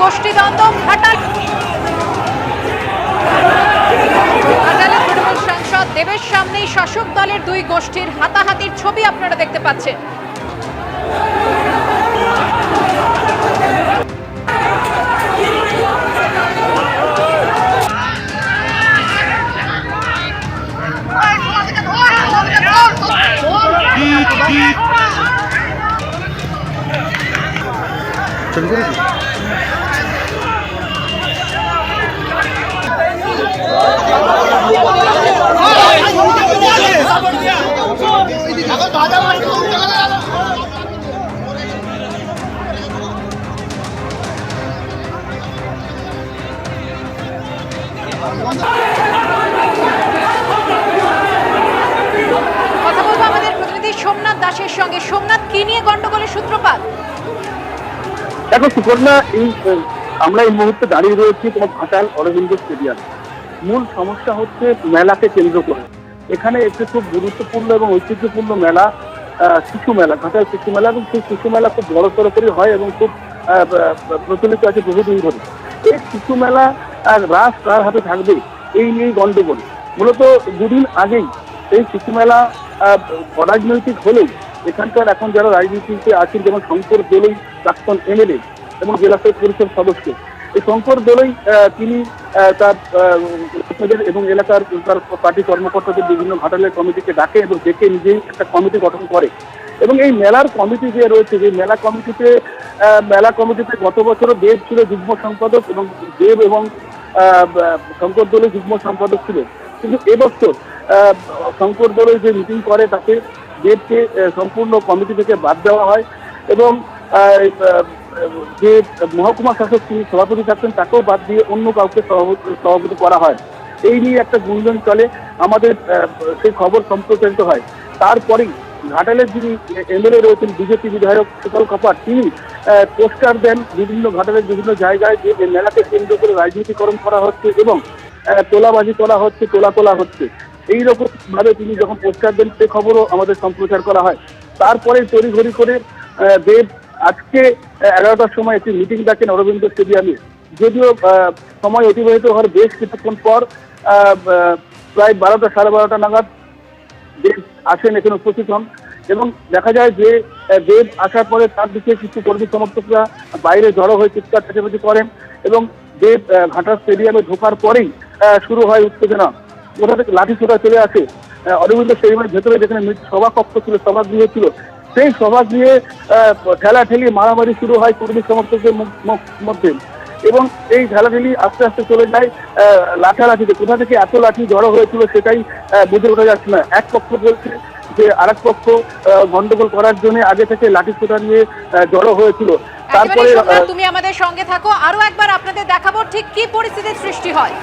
গোষ্ঠীদ্বন্দ্ব ঘাটাল সাংসদ দেবের সামনেই শাসক দলের দুই গোষ্ঠীর হাতাহাতির ছবি আপনারা দেখতে পাচ্ছেন। চল করে কথা বলব আমাদের প্রতিনিধি সোমনাথ দাসের সঙ্গে। সোমনাথ, কি নিয়ে গন্ডগোলের সূত্রপাত? দেখো এই আমরা এই মুহূর্তে দাঁড়িয়ে রয়েছি তোমার ঘাটাল অরবিন্দ স্টেডিয়াম। মূল সমস্যা হচ্ছে মেলাকে কেন্দ্র করে। এখানে একটি খুব গুরুত্বপূর্ণ এবং ঐতিহ্যপূর্ণ মেলা শিশু মেলা ঘাটাল শিশু মেলা এবং সেই শিশু মেলা খুব বড় সড়ো করে হয় এবং খুব প্রচলিত আছে বহুদিন ধরে। এই শিশু মেলা আহ, রাস কার হাতে থাকবে এই নিয়েই গন্ডগোল মূলত দুদিন আগেই এই শিশু মেলা অরাজনৈতিক হলেও এখানকার এখন যারা রাজনীতিতে আছেন যেমন শঙ্কর দোলই প্রাক্তন এমএলএ এবং জেলা পরিষদ সদস্য এই শঙ্কর দোলই তিনি তার এবং এলাকার তার পার্টি কর্মকর্তাদের বিভিন্ন ঘাটালের কমিটিকে ডাকে এবং ডেকে নিজেই একটা কমিটি গঠন করে। এবং এই মেলার কমিটি যে রয়েছে, যে মেলা কমিটিতে মেলা কমিটিতে গত বছরও দেব ছিল যুগ্ম সম্পাদক এবং দেব এবং শঙ্কর দোলই যুগ্ম সম্পাদক ছিল। কিন্তু এবছর শঙ্কর দোলই যে মিটিং করে, তাতে দেবকে সম্পূর্ণ কমিটি থেকে বাদ দেওয়া হয় এবং যে মহকুমা শাসক তিনি সভাপতি থাকতেন, তাকেও বাদ দিয়ে অন্য কাউকে সভাপতি করা হয়। এই নিয়ে একটা গুঞ্জন চলে, আমাদের সেই খবর সম্প্রচারিত হয়। তারপরেই ঘাটালের যিনি এমএলএ রয়েছেন, বিজেপি বিধায়ক শীতল কপার তিনি পোস্টার দেন বিভিন্ন ঘাটালের বিভিন্ন জায়গায় যে মেলাকে কেন্দ্র করে রাজনীতিকরণ করা হচ্ছে এবং তোলাবাজি করা হচ্ছে, তোলা তোলা হচ্ছে। এই রকম ভাবে তিনি যখন পোস্টার দেন, সে খবরও আমাদের সম্প্রচার করা হয়। তারপরে তড়িঘড়ি করে দেব আজকে এগারোটার সময় একটি মিটিং ডাকেন অরবিন্দ স্টেডিয়ামে যদিও সময় অতিবাহিত হওয়ার বেশ কিছুক্ষণ পর প্রায় বারোটা, সাড়ে বারোটা নাগাদ দেব আসেন এখানে উপস্থিত হন। এবং দেখা যায় যে দেব আসার পরে তার দিকে কিছু কর্মী সমর্থকরা বাইরে জড়ো হয়ে চিৎকার চেঁচামেচি করেন এবং দেব ঘাটা স্টেডিয়ামে ঢোকার পরেই শুরু হয় উত্তেজনা। কোথা থেকে লাঠি ছোড়া চলে আসে? অরবিন্দ স্টেডিয়ামের ভেতরে যেখানে সভাকক্ষ ছিল, সভাগৃহ ছিল সেই সভাগৃহে আহ, ঠেলাঠেলি মারামারি শুরু হয় কর্মী সমর্থকদের মধ্য- এবং এই ঠেলাঠেলি আস্তে আস্তে চলে যায় লাঠালাঠিতে। কোথা থেকে এত লাঠি জড়ো হয়েছিল সেটাই বুঝে ওঠা যাচ্ছে না। এক পক্ষ বলছে যে আরেক পক্ষ আহ, গন্ডগোল করার জন্য আগে থেকে লাঠি ছোটা নিয়ে জড়ো হয়েছিল। তারপরে তুমি আমাদের সঙ্গে থাকো। আরও একবার আপনাদের দেখাবো ঠিক কি পরিস্থিতির সৃষ্টি হয়।